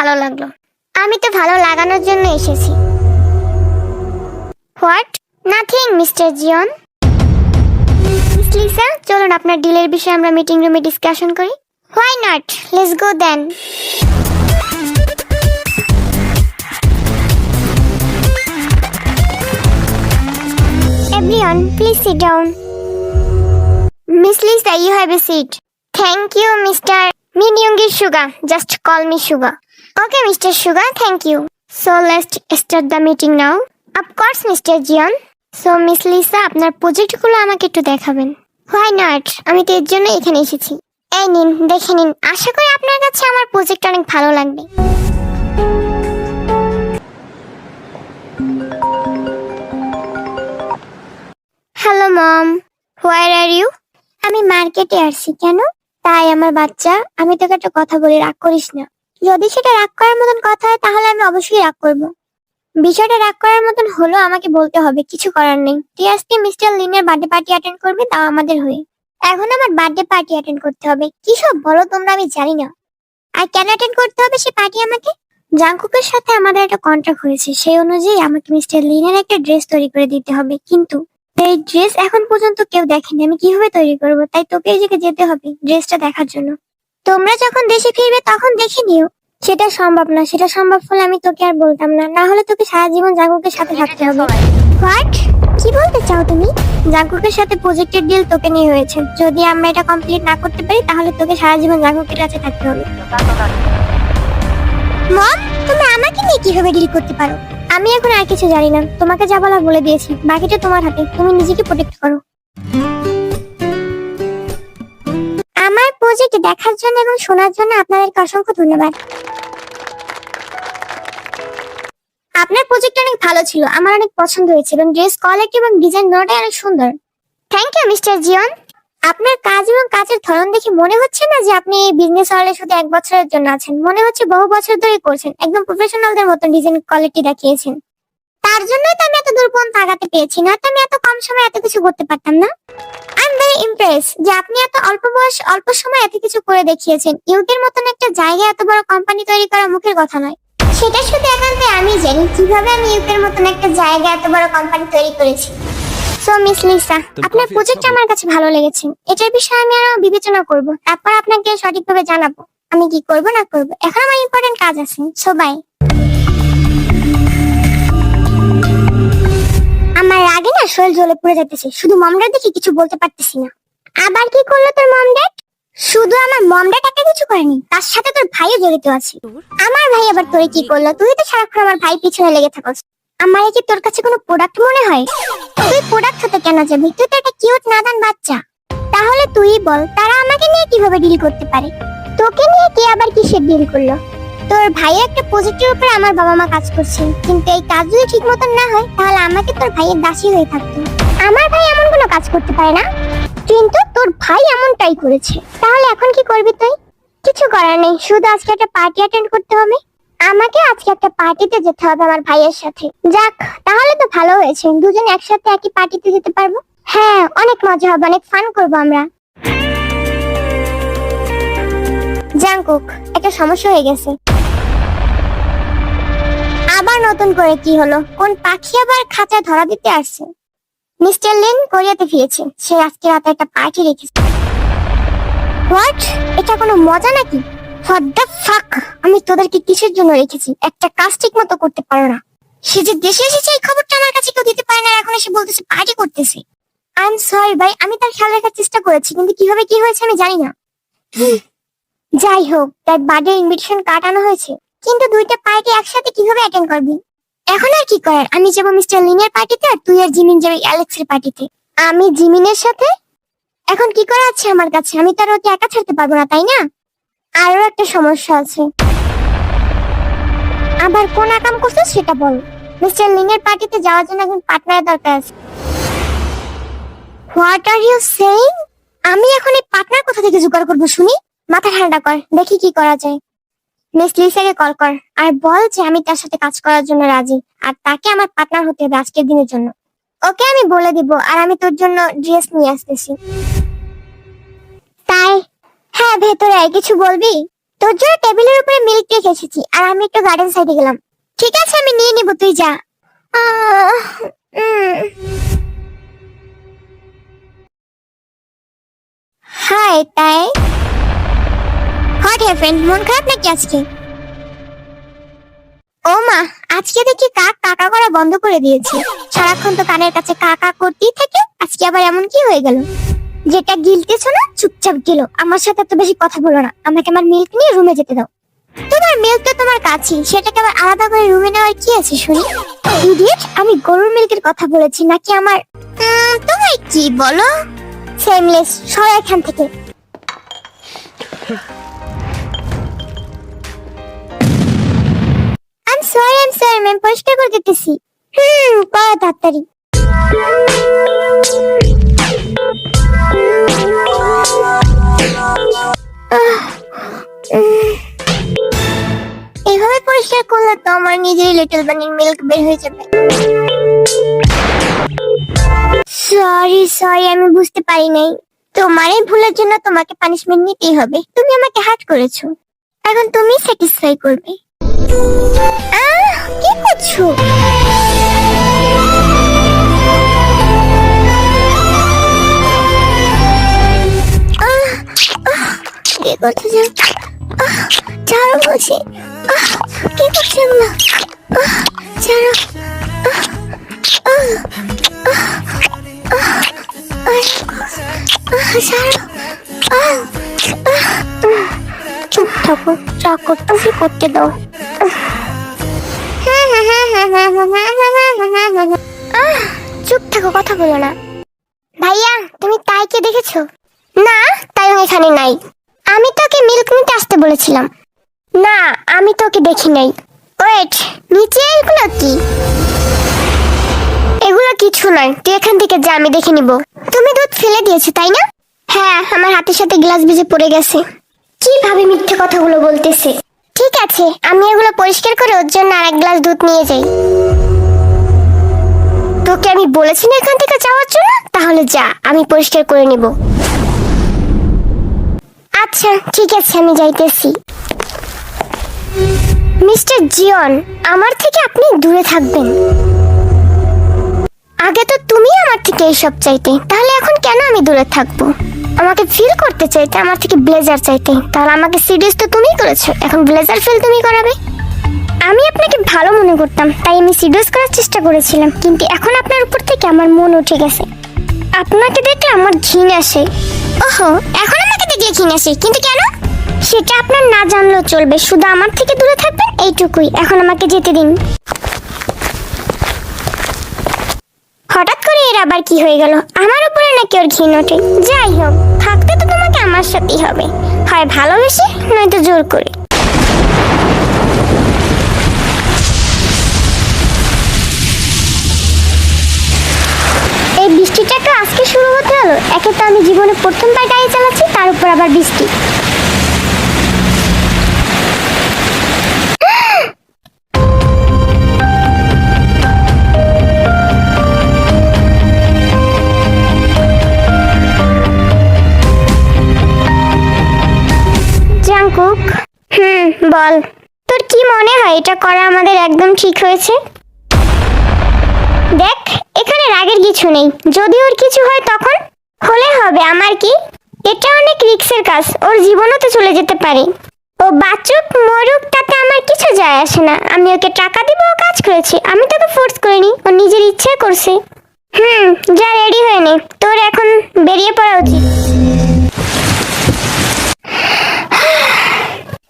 ভালো লাগল। আমি তো ভালো লাগানোর জন্য এসেছি। হোয়াট? নাথিং, মিস্টার জিয়ন। লিসা, চলুন আপনার ডিলের বিষয়ে আমরা মিটিং রুমে ডিসকাশন করি। Why not let's go then everyone please sit down miss Lisa you have a seat thank you mister Min Yoongi Suga just call me Suga Okay, Mr. Sugar, thank you. So let's start the meeting now. Of course, Mr. Jian. So, Miss Lisa, আপনার প্রজেক্টগুলো আমাকে একটু দেখাবেন why not আমি তো এর জন্য এখানে এসেছি এই নিন দেখে নিন আশা করি আপনার কাছে আমার প্রজেক্ট অনেক ভালো লাগবে hello mom where are you আমি মার্কেটে আসছি কেন তাই আমার বাচ্চা আমি তোকে একটা কথা বলি রাগ করিস না যদি সেটা রাগ করার মতন কথা হয়, তাহলে আমি অবশ্যই রাগ করব। বিষয়টা রাগ করার মতন হলো আমাকে বলতে হবে, কিছু করার নেই। তুই আজকে মিস্টার লিনের বার্থডে পার্টি অ্যাটেন্ড করবি, তাও আমাদের হয়ে। এখন আমার বার্থডে পার্টি অ্যাটেন্ড করতে হবে। কি সব বলো তোমরা, আমি জানি না। আর কেন অ্যাটেন্ড করতে হবে সে পার্টি আমাকে? জাংকুকের সাথে আমাদের একটা কন্ট্রাক্ট হয়েছে। সেই অনুযায়ী আমাকে মিস্টার লিনের একটা ড্রেস তৈরি করে দিতে হবে। কিন্তু এই ড্রেস এখন পর্যন্ত কেউ দেখেনি। আমি কীভাবে তৈরি করব? তাই তোকে এই যেতে হবে ড্রেসটা দেখার জন্য। তোমরা যখন দেশে ফিরবে তখন দেখে নিও। সেটা সম্ভব না সেটা সম্ভব হলে আমি তোকে আর বলতাম না। না হলে তোকে সারা জীবন জাগুকের সাথে থাকতে হবে। হোয়াট কি বলতে চাও তুমি? জাগুকের সাথে প্রজেক্টের ডিল তোকে নিয়ে হয়েছে। যদি আমরা এটা কমপ্লিট না করতে পারি তাহলে তোকে সারা জীবন জাগুকের কাছে থাকতে হবে। মম তুমি আমাকে নিয়ে কীভাবে ডিল করতে পারো? আমি এখন আর কিছু জানি না। তোমাকে যা বলার বলে দিয়েছি। বাকিটা তোমার হাতে। তুমি নিজেকে প্রোটেক্ট করো। প্রজেক্ট দেখার জন্য এবং শোনার জন্য আপনাদেরকে অসংখ্য ধন্যবাদ। আপনার প্রজেক্ট অনেক ভালো ছিল, আমার অনেক পছন্দ হয়েছিল ড্রেস কোয়ালিটি এবং ডিজাইন দুটোই অনেক সুন্দর। থ্যাংক ইউ মিস্টার জিয়ন আপনার কাজ এবং কাজের ধরন দেখে মনে হচ্ছে না যে আপনি বিজনেস ওয়ার্ল্ডে শুধু এক বছরের জন্য আছেন? মনে হচ্ছে বহু বছর ধরে করছেন, একদম প্রফেশনালদের মতো ডিজাইন কোয়ালিটি দেখিয়েছেন। তার জন্যই তো আমি এত দূর পর্যন্ত আগাতে পেরেছি না তো আমি এত কম সময়ে এত কিছু করতে পারতাম না? আই এম ভেরি ইমপ্রেস যে আপনি এত অল্প বয়স অল্প সময় এত কিছু করে দেখিয়েছেন। ইউকের মতন একটা জায়গায় এত বড় কোম্পানি তৈরি করা মুখের কথা নয়। সেটা শুধু একান্তে আমি জানি কীভাবে আমি ইউকের মতন একটা জায়গায় এত বড় কোম্পানি তৈরি করেছি। সো মিস লিসা আপনার আমার কাছে ভালো লেগেছে। এটার বিষয়ে আমি আরও বিবেচনা করব। তারপর আপনাকে সঠিকভাবে জানাব। আমি কি করব না করব। এখন আমার ইম্পর্টেন্ট কাজ আছে। সো বাই আমার রাগে না শরীর জ্বলে পড়ে যাইতেছে। শুধু মমডার দেখে কিছু বলতে পারতেছি না। আবার কি করল তোর মমডাট শুধু আমার মমডাট একটা কিছু করেনি, তার সাথে তোর ভাইও জড়িত আছে। আমার ভাই আবার তোরে কি করল? তুই তো সারাক্ষণ আমার ভাই পিছনে লেগে থাকস। আমার কি তোর কাছে কোনো প্রোডাক্ট মনে হয়? তুই প্রোডাক্ট হতে কেন যাবি? তুই তো একটা কিউট নাদান বাচ্চা। তাহলে তুই বল, তারা আমাকে নিয়ে কীভাবে ডিল করতে পারে? তোকে নিয়ে কে আবার কিসের ডিল করল? তোর ভাই একটা প্রজেক্টের উপরে আমার বাবা মা কাজ করছে। কিন্তু এই কাজ যদি ঠিক মতন না হয়, তাহলে আমাকে তোর ভাইয়ের দাসী হয়ে থাকতো। আমার ভাই এমন কোনো কাজ করতে পারে না, কিন্তু তোর ভাই এমনটাই করেছে। তাহলে এখন কি করবি তুই? কিছু করার নেই, শুধু আজকে একটা পার্টি অ্যাটেন্ড করতে হবে। আমাকে আজকে একটা পার্টিতে যেতে হবে আমার ভাইয়ের সাথে। যাক, তাহলে তো ভালো হয়েছে, দুজন একসাথে একই পার্টিতে যেতে পারব? হ্যাঁ অনেক মজা হবে, অনেক ফান করব আমরা। জাঙ্কুক একটা সমস্যা হয়ে গেছে। নতুন করে কি হলো? কোন পাখি আবার খাঁচায় ধরা দিতে আসছে? মিস্টার লিন কোরিয়াতে ফিরেছে। সে আজকে রাতে একটা পার্টি রেখেছে। হোয়াট? এটা কোনো মজা নাকি? What the fuck? আমি তোদেরকে কিসের জন্য রেখেছি? একটা কাজ ঠিক মতো করতে পারো না। সে যে দেশে এসেছে এই খবরটা আমার কাছে কেউ দিতে পারে না এখন এসে বলতেছে পার্টি করতেছে। আই এম সরি ভাই আমি তার খেয়াল রাখার চেষ্টা করেছি কিন্তু কীভাবে কি হয়েছে আমি জানি না। যাই হোক তার বার্থডে ইনভিটেশন কাটানো হয়েছে। কিন্তু দুইটা পার্টি একসাথে কীভাবে অ্যাটেন্ড করবি? এখন আর কি করার? আমি যাব মিস্টার লিনের পার্টিতে আর তুই আর জিমিন যাবি অ্যালেক্সের পার্টিতে। আমি জিমিনের সাথে? এখন কি করা আছে আমার কাছে? আমি তার ওকে একা ছাড়তে পারব না, তাই না? আরও একটা সমস্যা আছে। আবার কোন আকাম করছিস সেটা বল। মিস্টার লিনের পার্টিতে যাওয়ার জন্য একজন পার্টনার দরকার আছে। হোয়াট আর ইউ সেইং আমি এখন এই পার্টনার কোথা থেকে জোগাড় করব শুনি? মাথা ঠান্ডা কর, দেখি কি করা যায়। মিস লিসাকে কল কর আর বল যে আমি তার সাথে কাজ করার জন্য রাজি আর তাকে আমার পার্টনার হতে হবে আজকের দিনের জন্য। ওকে আমি বলে দিব আর আমি তোর জন্য ড্রেস নিয়ে আসতেছি। তাই? হ্যাঁ ভেতরে কিছু বলবি? তোর জন্য টেবিলের উপরে মিল্ক রেখে এসেছি আর আমি একটু গার্ডেন সাইডে গেলাম। ঠিক আছে, আমি নিয়ে নিব, তুই যা। হাই তাই? হোয়াট হ্যাপেন্ড মন খারাপ নাকি আজকে? ও মা, আজকে দেখি কাক কাকা করা বন্ধ করে দিয়েছে। সারাক্ষণ তো কানের কাছে কাকা করতেই থাকে, আজকে আবার এমন কি হয়ে গেল? যেটা গিলতেছো না চুপচাপ গিলো। আমার সাথে এত বেশি কথা বলো না। আমাকে আমার মিল্ক নিয়ে রুমে যেতে দাও। তোমার মিল্ক তো তোমার কাছেই সেটাকে আবার আলাদা করে রুমে নেওয়ার কি আছে, শুনি? ইডিয়েট আমি গরুর মিল্কের কথা বলেছি, নাকি আমার? তোমায় কি বলো? সেমলেস সর এখান থেকে। সরি আম সরি ম্যাম পরিষ্কার করে দিতেছি। হুম করো তাড়াতাড়ি। এভাবে পরিষ্কার করলে তো আমার নিজেরই লিটল বানির মিল্ক বের হয়ে যাবে। সরি সরি আমি বুঝতে পারি নাই। তোমার এই ভুলের জন্য তোমাকে পানিশমেন্ট নিতেই হবে। তুমি আমাকে হার্ট করেছ। এখন তুমি স্যাটিসফাই করবে। কি করছ? কি করতে আহ, ছাড়ো বলছি। কি করছ এগুলো আহ, ছাড়ো। চুপ থাকো যা করতেছি করতে দাও। চুপ থাকো, কথা বলো না। ভাইয়া, তুমি তাইকে দেখেছ? না, তাই এখানে নাই। আমি তোকে মিল্ক নিতে আসতে বলেছিলাম। না, আমি তোকে দেখি নাই। ওয়েট, নিচে এগুলো কি? এগুলো কিছু নয়, তুই এখান থেকে যা, আমি দেখে নিব। তুমি দুধ ফেলে দিয়েছ, তাই না? হ্যাঁ আমার হাতের সাথে গ্লাস ভিজে পড়ে গেছে। কীভাবে মিথ্যে কথাগুলো বলতেছে? ঠিক আছে, আমি এগুলো পরিষ্কার করে ওর জন্য আর এক গ্লাস দুধ নিয়ে যাই। তোকে আমি বলেছি না এখান থেকে যাওয়ার জন্য? তাহলে যা, আমি পরিষ্কার করে নিব। আচ্ছা ঠিক আছে, আমি যাইতেছি। মিস্টার জিয়ন, আমার থেকে আপনি দূরে থাকবেন। আগে তো তুমি আমার থেকে এইসব চাইতে, তাহলে এখন কেন আমি দূরে থাকব? আমাকে ফিল করতে চাইতে, আমার থেকে ব্লেজার চাইতে। তাহলে আমাকে সিরিয়াস তো তুমিই করেছ, এখন ব্লেজার ফিল তুমি করাবে। আমি আপনাকে ভালো মনে করতাম, তাই আমি সিরিয়াস করার চেষ্টা করেছিলাম, কিন্তু এখন আপনার উপর থেকে আমার মন উঠে গেছে। আপনাকে দেখলে আমার ঘিন আসে। ওহো, এখন আমাকে দেখলে ঘিন আসে, কিন্তু কেন? সেটা আপনার না জানলেও চলবে, শুধু আমার থেকে দূরে থাকবেন, এইটুকুই। এখন আমাকে যেতে দিন। হঠাৎ করে এর আবার কি হয়ে গেল? আমার উপরে নাকি ওর ঘিন ওঠে? যাই হোক। তোমাকে আমার সাথেই হবে। হয় ভালোবেসে, নয়তো জোর করে। এই বৃষ্টিটা তো আজকে শুরু হতে হলো। একে তো আমি জীবনে প্রথমবার গাড়ি চালাচ্ছি, তার উপর আবার বৃষ্টি। এটা করা আমাদের একদম ঠিক হয়েছে। দেখ, এখানে রাগের কিছু নেই। যদি ওর কিছু হয় তখন হলে হবে, আমার কি? এটা অনেক রিক্সের কাজ, ওর জীবনও তো চলে যেতে পারে। ও বাচুক, মরুক, তাতে আমার কিছু যায় আসে না। আমি ওকে টাকা দিব, ও কাজ করেছে। আমি তোকে ফোর্স করিনি, ও নিজের ইচ্ছে করছে। হুম, যা রেডি হয়ে নে। তোর এখন বেরিয়ে পড়া উচিত।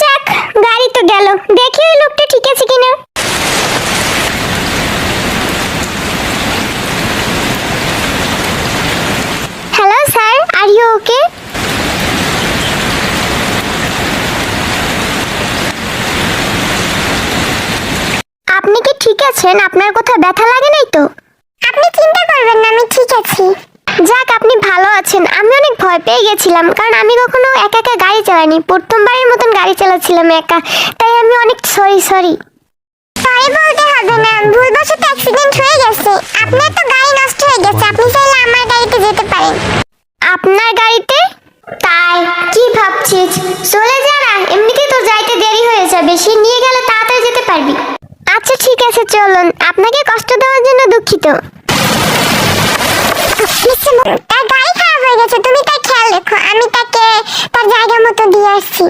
যাক, গাড়ি তো গেল। দেখি ওই লোকটা ঠিক আছে কিনা hello sir are you okay আপনি কি ঠিক আছেন আপনার কোথাও ব্যথা লাগে নাই তো? আপনি চিন্তা করবেন না, আমি ঠিক আছি। যাক, আপনি ভালো আছেন। আমি অনেক ভয় পেয়ে গেছিলাম, কারণ আমি কখনো একা একা গাড়ি চালাইনি। প্রথমবারের মতন গাড়ি চালাচ্ছিলাম একা, তাই আমি অনেক সরি সরি সরি বলতে হবে না, ভুলবশত অ্যাক্সিডেন্ট হয়ে গেছে। আপনার তো গাড়ি নষ্ট হয়ে গেছে, আপনি চাইলে আমার গাড়িতে যেতে পারেন। আপনার গাড়িতে? তাই, কি ভাবছিস? চলে যা না, এমনিতেই তো যাইতে দেরি হয়ে যাবে, সে নিয়ে গেলে তাড়াতাড়ি যেতে পারবি। আচ্ছা ঠিক আছে, চলুন। আপনাকে কষ্ট দেওয়ার জন্য দুঃখিত। তার গাড়ি খারাপ হয়ে গেছে, তুমি তার খেয়াল রেখো। আমি তাকে তার জায়গা মতো দিয়ে আসছি।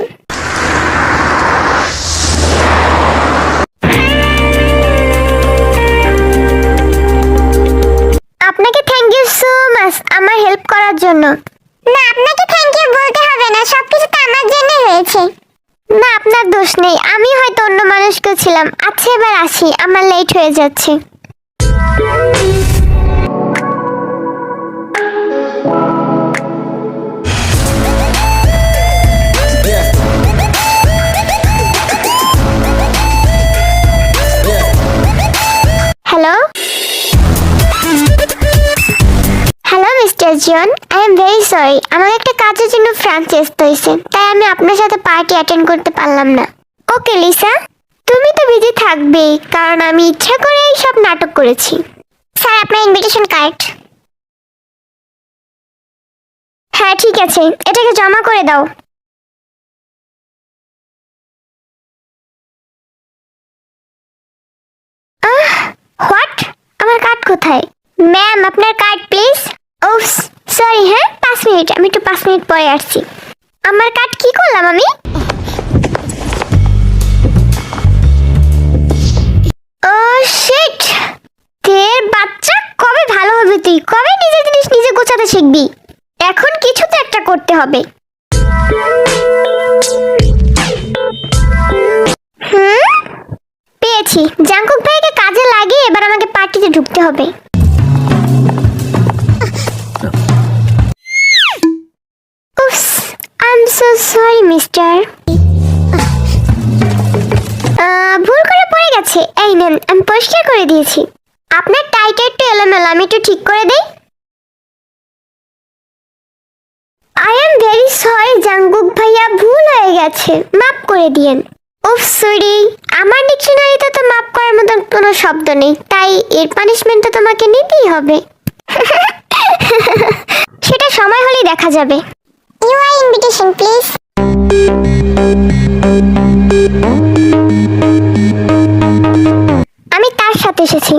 আপনাকে থ্যাংক ইউ সো মাচ আমার হেল্প করার জন্য। না, আপনাকে থ্যাংক ইউ বলতে হবে না, সবকিছু তো আমার জন্যই হয়েছে। না, আপনার দোষ নেই। আমি হয়তো অন্য মানুষকে ছিলাম আচ্ছা এবার আসি, আমার লেট হয়ে যাচ্ছে। Hello hello mister John I am very sorry আমার একটা কাজের জন্য ফ্রান্স আসতে হয়েছে, তাই আমি আপনার সাথে পার্টি অ্যাটেন্ড করতে পারলাম না। ওকে লিসা তুমি তো বিজি থাকবেই কারণ আমি ইচ্ছা করে এই সব নাটক করেছি। স্যার, আপনার ইনভিটেশন কার্ড হ্যাঁ ঠিক আছে, এটাকে জমা করে দাও। হোয়াট? আমার কার্ড কোথায়? ম্যাম, আপনার কার্ড, প্লিজ। ও সরি হ্যাঁ পাঁচ মিনিট, আমি একটু পাঁচ মিনিট পরে আসছি। আমার কার্ড কি করলাম আমি? শিট তের বাচ্চা কবে ভালো হবে তুই? কবে নিজের জিনিস নিজে গোছাতে শিখবি? এখন কিছু তো একটা করতে হবে। পেয়েছি। জাঙ্কুক ভাইকে কাজে লাগিয়ে এবার আমাকে পার্টিতে ঢুকতে হবে। সরি মিস্টার ভুল পড়ে গেছে। এই নেন, আমি পরিষ্কার করে দিয়েছি। আপনার টাইটা একটু এলোমেলো আমি একটু ঠিক করে দেই। I am very sorry Jungkook ভাইয়া, ভুল হয়ে গেছে। মাফ করে দিয়েন। উফ সরি আমার ডিকশনারিতে তো মাফ করার মতন কোনো শব্দ নেই, তাই এর পানিশমেন্টটা তোমাকে নিতেই হবে। সেটা সময় হলেই দেখা যাবে। ইউ আর ইনভিটেশন প্লিজ সাথে এসেছি।